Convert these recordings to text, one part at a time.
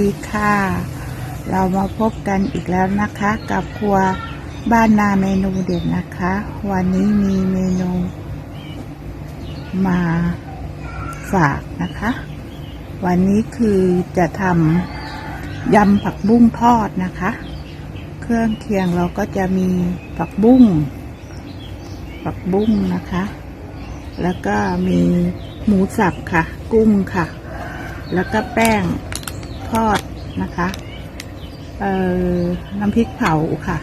ดีค่ะ เรามาพบกันอีกแล้วนะคะ กับครัวบ้านนาเมนูเด็ดนะคะ วันนี้มีเมนูมาฝากนะคะ วันนี้คือจะทำยำผักบุ้งทอดนะคะ เครื่องเคียงเราก็จะมีผักบุ้งผักบุ้งนะคะ แล้วก็มีหมูสับค่ะ กุ้งค่ะ แล้วก็แป้ง ทอดนะคะเอ่อน้ำพริกเผาค่ะ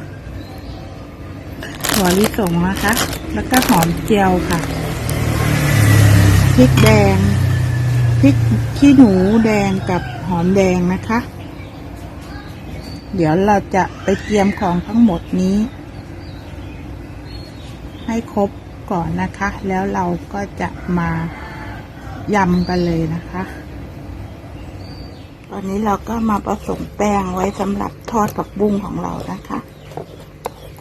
ถั่วลิสงนะคะ แล้วก็หอมเจียวค่ะ พริกแดง พริกขี้หนูแดงกับหอมแดงนะคะ เดี๋ยวเราจะไปเตรียมของทั้งหมดนี้ ให้ครบก่อนนะคะ แล้วเราก็จะมายำกันเลยนะคะ ตอนนี้เราก็มาผสมแป้งไว้สำหรับทอดผักบุ้งของเรานะคะ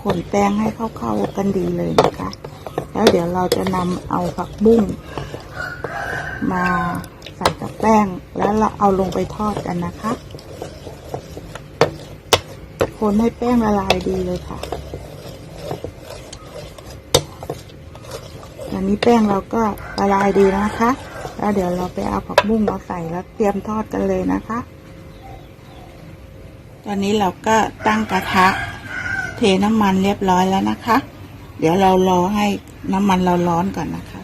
คนแป้งให้เข้าๆกันดีเลยนะคะ แล้วเดี๋ยวเราจะนำเอาผักบุ้งมาใส่กับแป้งแล้วเราเอาลงไปทอดกันนะคะ คนให้แป้งละลายดีเลยค่ะตอนนี้แป้งเราก็ละลายดีแล้วนะคะ แล้วเดี๋ยวเราไปเอาผักบุ้งมาใส่แล้วเตรียมทอดกันเลยนะคะ ตอนนี้เราก็ตั้งกระทะ เทน้ำมันเรียบร้อยแล้วนะคะ เดี๋ยวเรารอให้น้ำมันเราร้อนก่อนนะคะ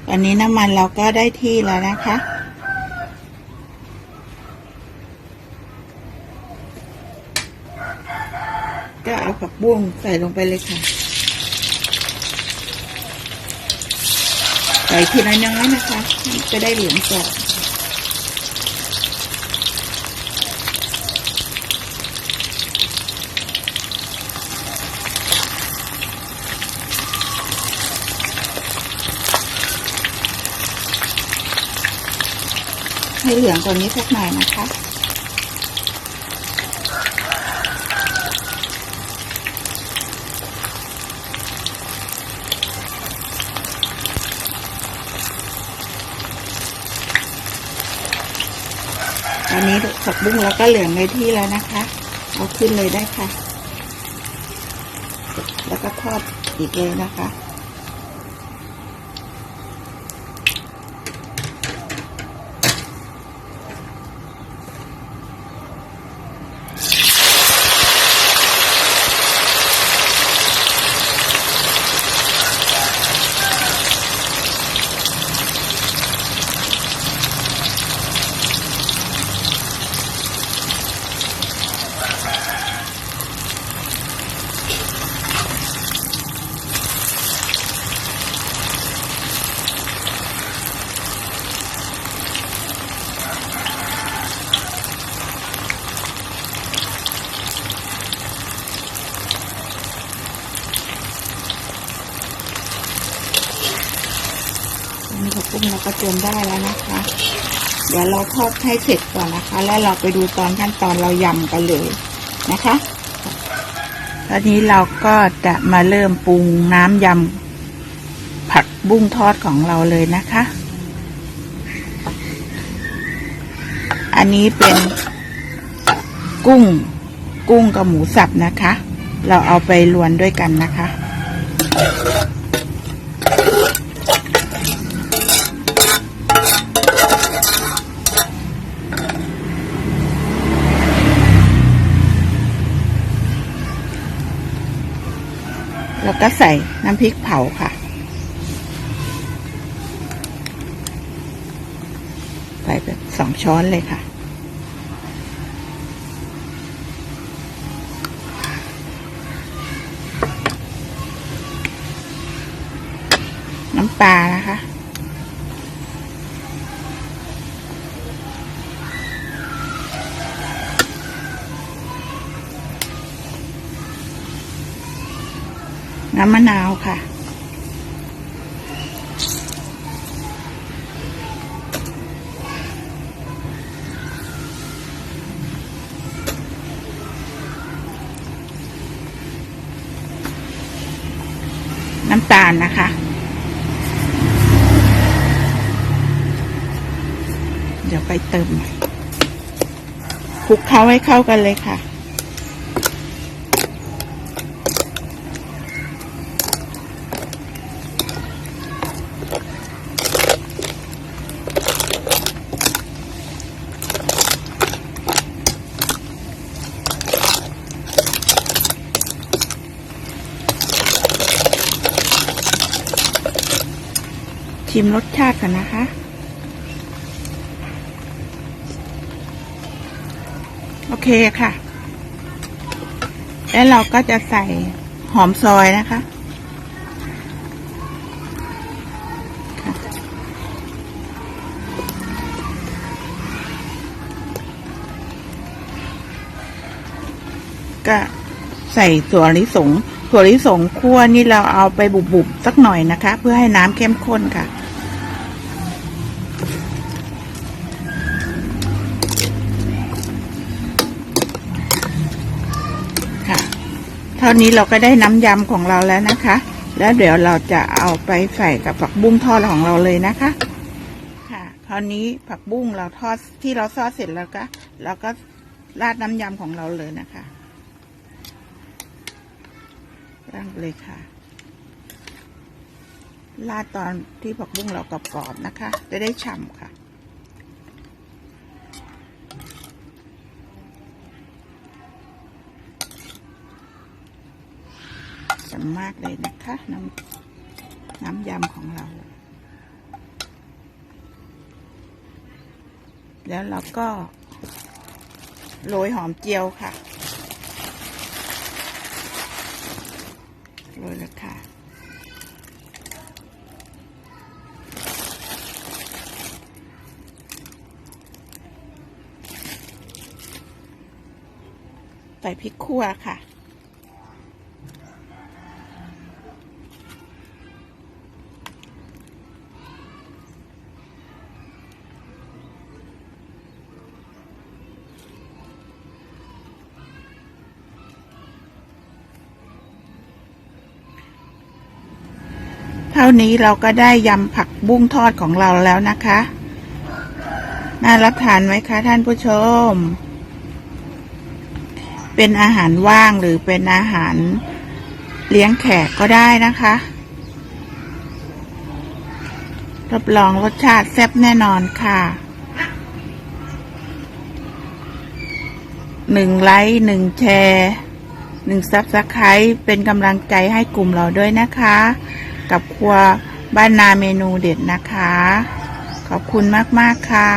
ต อนนี้น้ำมันเราก็ได้ที่แล้วนะคะ ก็เอาผักบุ้งใส่ลงไปเลยค่ะ ใส่ทีละน้อยนะคะ จะได้เหลืองกรอบ ให้เหลืองกว่านี้สักหน่อยนะคะ ตอนนี้ผักบุ้งเราก็เหลืองในที่แล้วนะคะ เอาขึ้นเลยได้ค่ะ แล้วก็ทอดอีกเลยนะคะ กุ้งเราก็เตรียมได้แล้วนะคะ เดี๋ยวเราทอดให้เสร็จก่อนนะคะ แล้วเราไปดูตอนขั้นตอนเรายำกันเลยนะคะตอนนี้เราก็จะมาเริ่มปรุงน้ำยำผักบุ้งทอดของเราเลยนะคะ อันนี้เป็นกุ้งกุ้งกับหมูสับนะคะ เราเอาไปรวนด้วยกันนะคะ ก็ใส่น้ำพริกเผาค่ะ ใส่แบบสองช้อนเลยค่ะ น้ำปลานะคะ น้ำมะนาวค่ะ น้ำตาลนะคะเดี๋ยวไปเติมใหม่คลุกเคล้าให้เข้ากันเลยค่ะ ชิมรสชาติกันนะคะ โอเคค่ะ แล้วเราก็จะใส่หอมซอยนะคะค่ะก็ใส่ถั่วลิสง ถั่วลิสงคั่วนี่เราเอาไปบุบๆสักหน่อยนะคะ เพื่อให้น้ำเข้มข้นค่ะ เท่านี้เราก็ได้น้ำยำของเราแล้วนะคะ แล้วเดี๋ยวเราจะเอาไปใส่กับผักบุ้งทอดของเราเลยนะคะ ค่ะคราวนี้ผักบุ้งเราทอดที่เราทอดเสร็จแล้วก็เราก็ราดน้ำยำของเราเลยนะคะราดเลยค่ะราดตอนที่ผักบุ้งเรากรอบๆนะคะ จะได้ฉ่ำค่ะำมากเลยนะคะ น้ำน้ำยำของเรา แล้วเราก็โรยหอมเจียวค่ะโรยเลยค่ะ ใส่พริกขั่วค่ะ ท่านี้เราก็ได้ยำผักบุ้งทอดของเราแล้วนะคะ น่ารับทานไหมคะท่านผู้ชม เป็นอาหารว่างหรือเป็นอาหารเลี้ยงแขกก็ได้นะคะ รับรองรสชาติแซ่บแน่นอนค่ะหนึ่งไลค์หนึ่งแชร์หนึ่งซับสไครต์เป็นกำลังใจให้กลุ่มเราด้วยนะคะ กับครัวบ้านนาเมนูเด็ดนะคะ ขอบคุณมาก ๆ ค่ะ